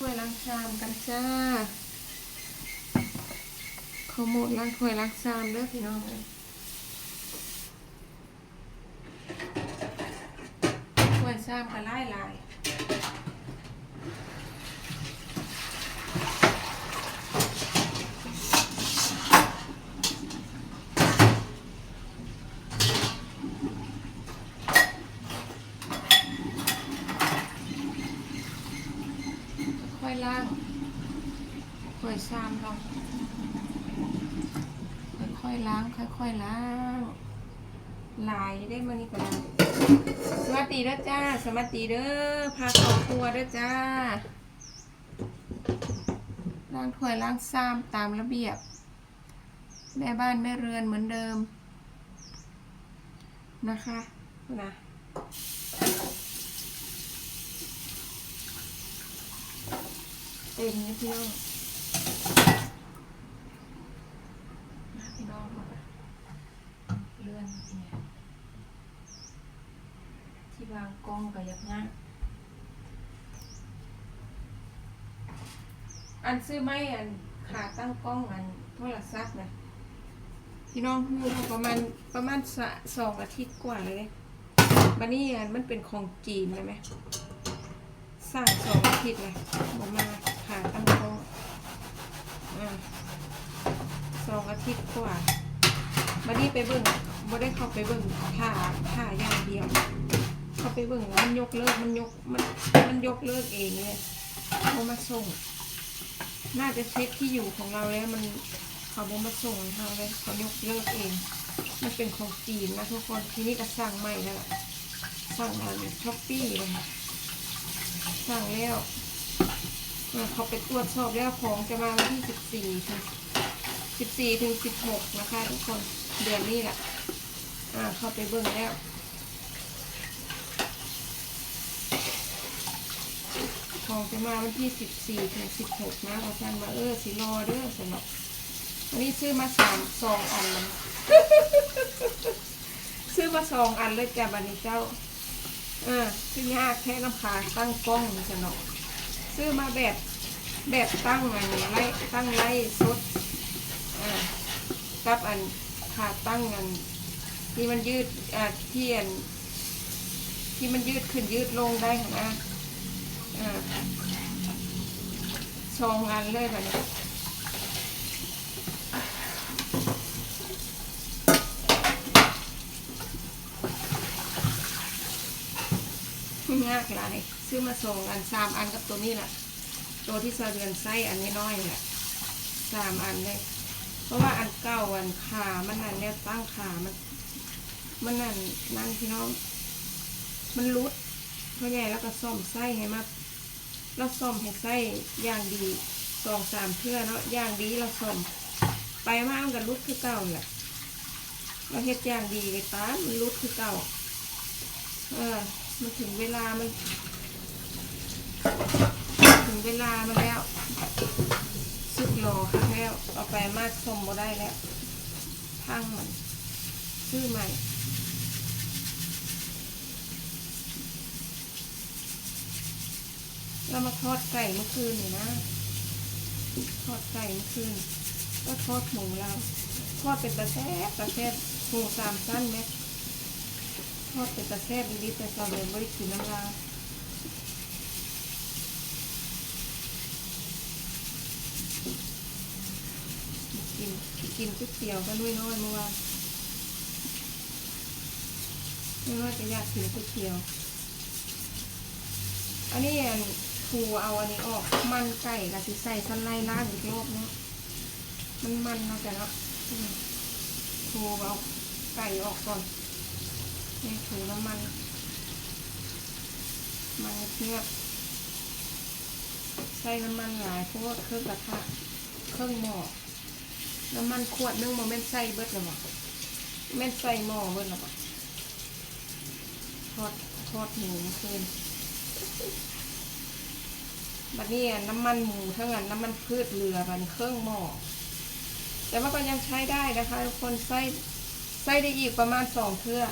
ถ้วยล้างชามกันจ้าเขาหมดล้างถ้วยล้างชามเด้อพี่น้องเลยถ้วยชามก็ไล่ลาย ค่อยล้างถ้วยชามเราค่อยๆล้าง ค่อยๆล้างหลายได้มานี่ก็ได้สวัสดีเด้อจ้า สวัสดีเด้อพาครอบครัวเด้อจ้าล้างถ้วยล้างชามตามระเบียบ แม่บ้านแม่เรือนเหมือนเดิมนะคะนะ เต็มเลยพี่น้องมาพี่น้องมาเลื่อนเนี่ยที่วางกล้องกับยับยั้งอันซื้อไม่อันขาตั้งกล้องอันโทรศัพท์นะพี่น้องพูดประมาณประมาณสสองอาทิตย์กว่าเลยบันนี้อันมันเป็นของจีนเลยไหมสร้างสองอาทิตย์เลยผมมา ขาตั้งกล้องอ่าสองอาทิตย์กว่าบันนี้ไปเบิ่งบ่ได้เข้าไปเบิ่งผ่าผ่าอย่างเดียว เข้าไปเบิ่งมันยกเลิกมันยกมันมันยกเลิกเองเลยเขามาส่ง น่าจะเช็คที่อยู่ของเราแล้วมันเขาบมาส่งให้เลยเขายกเลิกเอง มันเป็นของจีนนะทุกคนทีนี้ก็สั่งใหม่แล้วล่ะสั่งมาช้อปปี้เลยสั่งแล้ว เขาไปตรวจสอบแล้วของจะมาวันที่สิบสี่ถึงสิบสี่ถึงสิบหกนะคะทุกคนเดือนนี้แหละอ่าเข้าไปเบิ่งแล้วของจะมาวันที่สิบสี่ถึงสิบหกนะอาจารย์มาเออสิรอเด้อสำหรับอันนี้ซื้อมาสามสองอันเลยซื้อมาสองอันเลยจ้ะบันนี้เจ้า เออซื้อยากแค่น้ำขาตั้งกล้องนี่สนอก ซื้อมาแบบแบบตั้งอันไลตั้งไล่สดกับอันขาตั้งอันที่มันยืดอ่าที่อันที่มันยืดขึ้นยืดลงได้ค่ะนะอ่าสองอันเลยแบบนี้ยากหลาย ซื้อมาสองอันสามอันกับตัวนี้แหละตัวที่สะเดือนไส้อันนี้น้อยๆแหละสามอันเลยเพราะว่าอันเก่าอันขามันนั่นแล้วตั้งขามัน มันนั่นนั่นพี่น้อง มันรุดเพราะไงแล้วก็ซ่อมไส้ให้มาเราซ่อมให้ไส้ย่างดีสองสามเพื่อเนาะย่างดีเราซ่อมไปมากกันรุดคือเก่าแหละเราเฮ็ดย่างดีไปตามมันรุดคือเก่า เออ มันถึงเวลามัน ถึงเวลามันแล้วสุดรอค่ะแล้วเอาไปมาซ่อมบ่ได้แล้วพังมันซื้อใหม่เรามาทอดไก่เมื่อคืนนี่นะ ทอดไก่เมื่อคืน ก็ทอดหมูเรา ทอดเป็นตะแซบตะแซบหมูสามสั้นไหมทอดเป็นตะแซบดีๆแต่ตอนเรียไม่ได้กินน้ำลากิน กินก๋วยเตี๋ยวก็น้อยน้อยๆเมื่อวานไม่ว่าจะอยากกินก๋วยเตี๋ยว อันนี้อันครูเอาอันนี้ออก มันไก่กับสิใส่สไลด์ล่างอีกรอบเนาะมันมันนะแต่เนาะครูเอาไก่ออกก่อนนี่ถูน้ำมัน มันเทียบใส่น้ำมันหลายเพราะว่าเครื่องกระทะเครื่องหม้อ น้ำมันขวดนึงโมเมนใส่เบิดหรอวะแม่นใส่หม้อเบิดหรอวะทอดทอดหมูเมื่นบัดนี้น้ำมันหมูทั้งนั้นน้ำมันพืชเรือบันเครื่องหม้อแต่ว่าก็ยังใช้ได้นะคะทุกคนใส่ใส่ได้อีกประมาณสองเทื่อ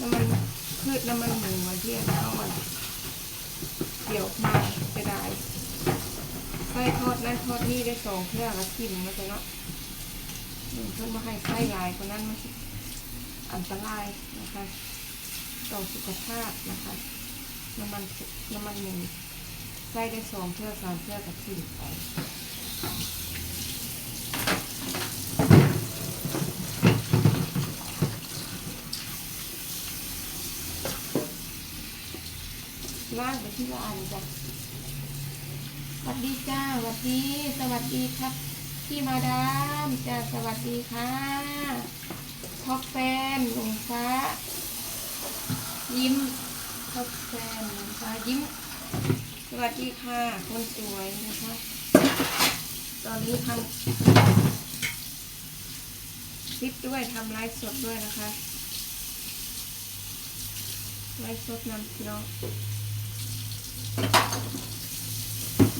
น้ำมันพืชน้ำมันหมูมาที่อันเอามันเดี๋ยวมาจะได้ ทอดนี่ได้สองเทื่อละทิมนะจ๊ะเนาะอืมเพื่อนมาให้ไส้ลายคนนั้นมันอันตรายนะคะ ต่อสุขภาพนะคะ น้ำมันน้ำมันหนึ่งไส้ได้สองเทื่อสามเทื่อกับทิมไปล่างไปที่ละอันจ้ะ วัสดีจ้าสวัสดี สวัสดีครับ พี่มาดามจ้าสวัสดีค่ะท็อปแฟนหลวงฟ้า ยิ้มท็อปแฟนหลวงฟ้ายิ้ม สวัสดีค่ะ คนสวยนะคะ ตอนนี้ทำคลิปด้วยทำไลฟ์สดด้วยนะคะไลฟ์สดนำพี่น้อง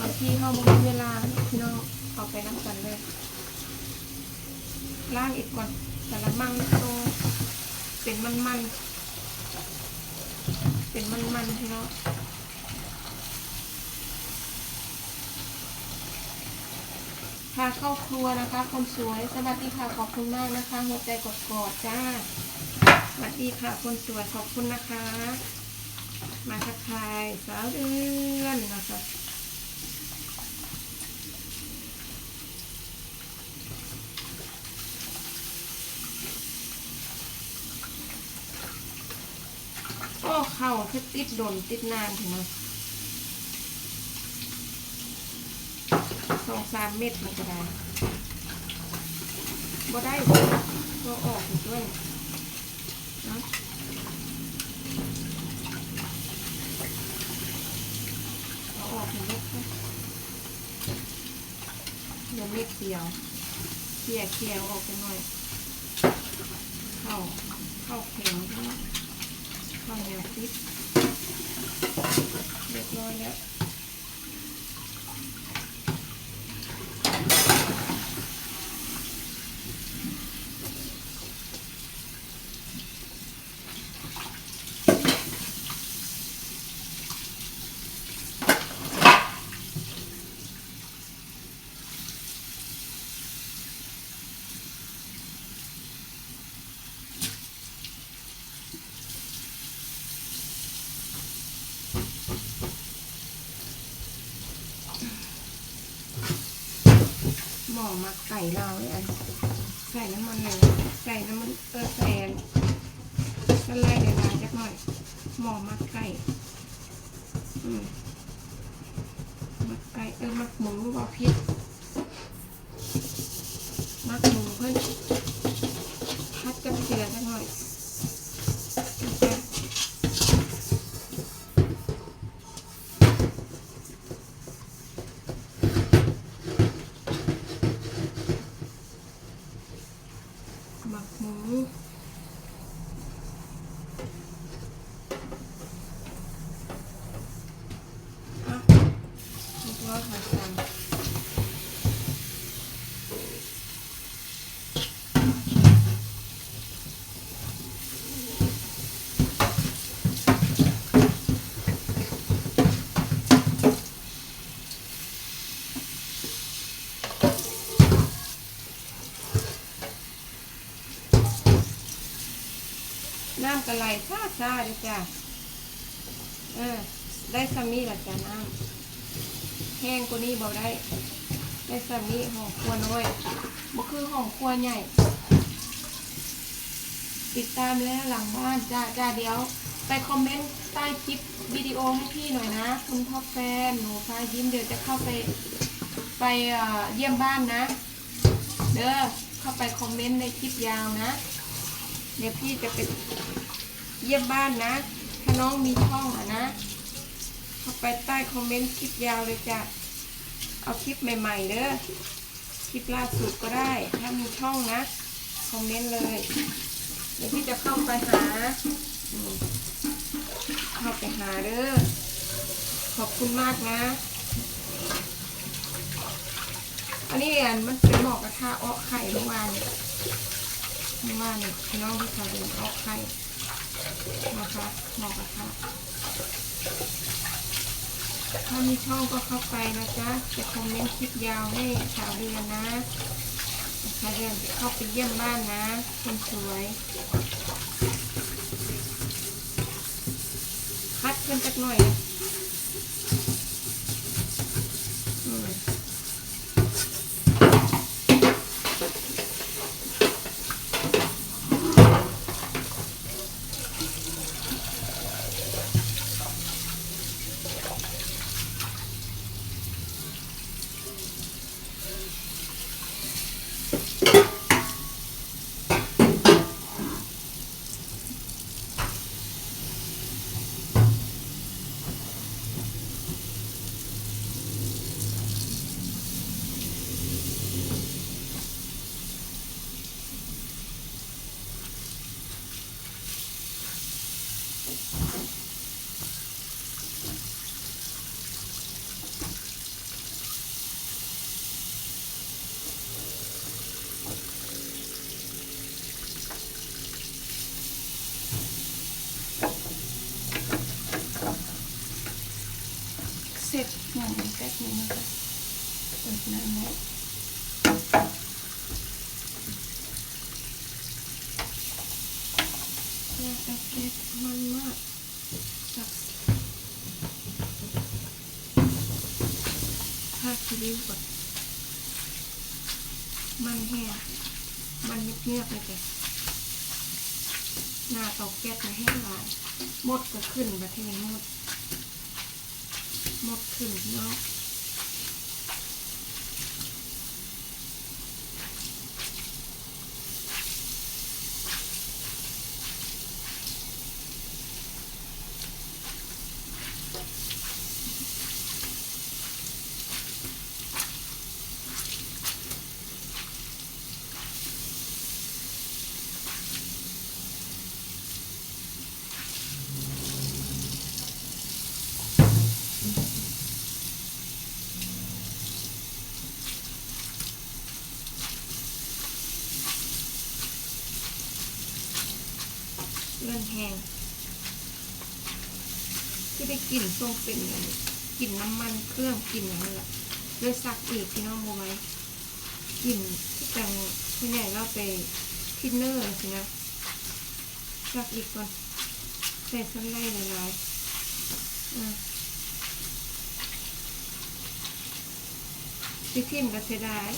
บางทีเขาบ่มีเวลาพี่น้องเอาไปน้ำกันเลยล้างอีกก่อนแต่ละมั่งโตเป็นมันมันเป็นมันมันพี่น้องพาเข้าครัวนะคะ คนสวยสวัสดีค่ะขอบคุณมากนะคะหัวใจกดกอดๆจ้าสวัสดีค่ะคนสวยขอบคุณนะคะ มาทักทายสาวเดือนนะคะ ก็ เข่าคือติดดนติดนานถึงนะสองสามเม็ดมันก็ได้บ่ได้ก็ออกอีกด้วยเนาะเอาออกเม็ดเดี๋ยวเม็ดเดียวเคลียร์เคลียร์ออกไปหน่อย เข้าเข้าแข็งใช่ไหม ข้าวเหนียวพริกเรียบร้อยแล้ว หม้อมักไก่ลาวเลยอันใส่น้ำมันเลยใส่น้ำมันเออแซนก็ไล่เวลาจักหน่อยหม้อมักไก่อืมมักไก่เออมักหมูบอพิษมักหมูเพิ่นพัดกับเกลือจักหน่อยจ้ะหมักหมูอะเรียบร้อยค่ะสั่ง น้ำ กระไหลซ่าซาเลยจ้ะเออได้ซัมมี่ละจ้ะน้ำแห้งกว่านี้บอได้ ได้ซัมมี่ห่อครัวน้อยบ่คือห่อครัวใหญ่ ติดตามแล้วหลังบ้านจ้าจ้าเดี๋ยว ไปคอมเมนต์ใต้คลิปวิดีโอให้พี่หน่อยนะ คุณพ่อแฟนหนูฟ้ายิ้มเดี๋ยวจะเข้าไปไปเอ่อเยี่ยมบ้านนะ เด้อเข้าไปคอมเมนต์ในคลิปยาวนะ เดี๋ยวพี่จะไป เยี่ยมบ้านนะ ถ้าน้องมีช่องอะนะ เข้าไปใต้คอมเมนต์คลิปยาวเลยจ้ะ เอาคลิปใหม่ๆเด้อ คลิปล่าสุดก็ได้ ถ้ามีช่องนะ คอมเมนต์เลย เดี๋ยวพี่จะเข้าไปหา เข้าไปหาเด้อ ขอบคุณมากนะ อันนี้อันมันเป็นหมอกกระทะอ้อไข่เมื่อวานเมื่อวานเนี่ยน้องที่เขาเดินอ้อไข่ นะคะหมอกระทะถ้ามีช่องก็เข้าไปนะจ๊ะจะคอมเมนต์คลิปยาวให้สาวเรือนนะสาวเรือนจะเข้าไปเยี่ยมบ้านนะคนสวย คัดขึ้นสักหน่อยนะอืม เสร็จหนึ่งแป๊บนึงนะคะเปิดน้ำไว้ แยกแอปเล็กมันมากจักผ้าคีริ้วก่อนมันแห้งมันเงียบๆเลยแกหน้าเตาแก๊สมันแห้งหลายหมดก็ขึ้นประเทศหมดหมดขึ้นเนาะ เลื่อนแห้งที่ได้กลิ่นทรงเป็นอย่างนี้กลิ่นน้ำมันเครื่องกลิ่นอย่างนี้แหละเลยซักอีกพี่น้องรู้ไหมกลิ่นที่จังที่ไหนเราไปทินเนอร์สินะซักอีกก่อนใส่สไลด์หลายๆอะที่ทิมก็เสียดาย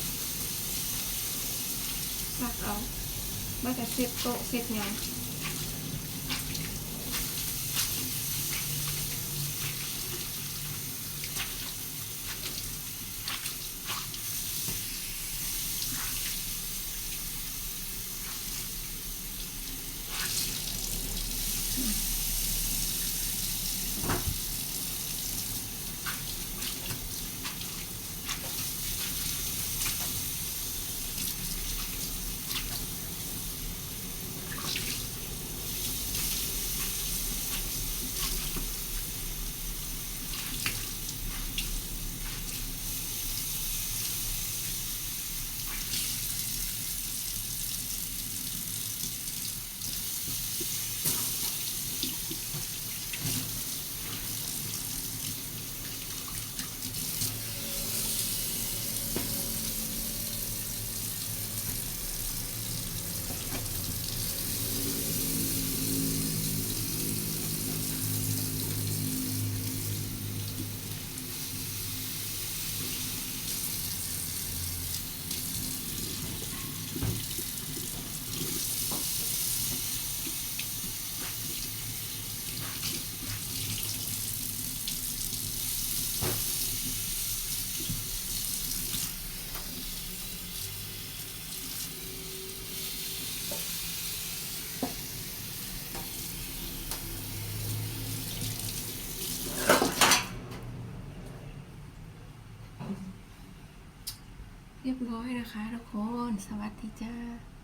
ซักเอามาแต่เซ็ตโต๊ะเซ็ตงาน ยบร้อยนะคะทุกคน สวัสดีจ้า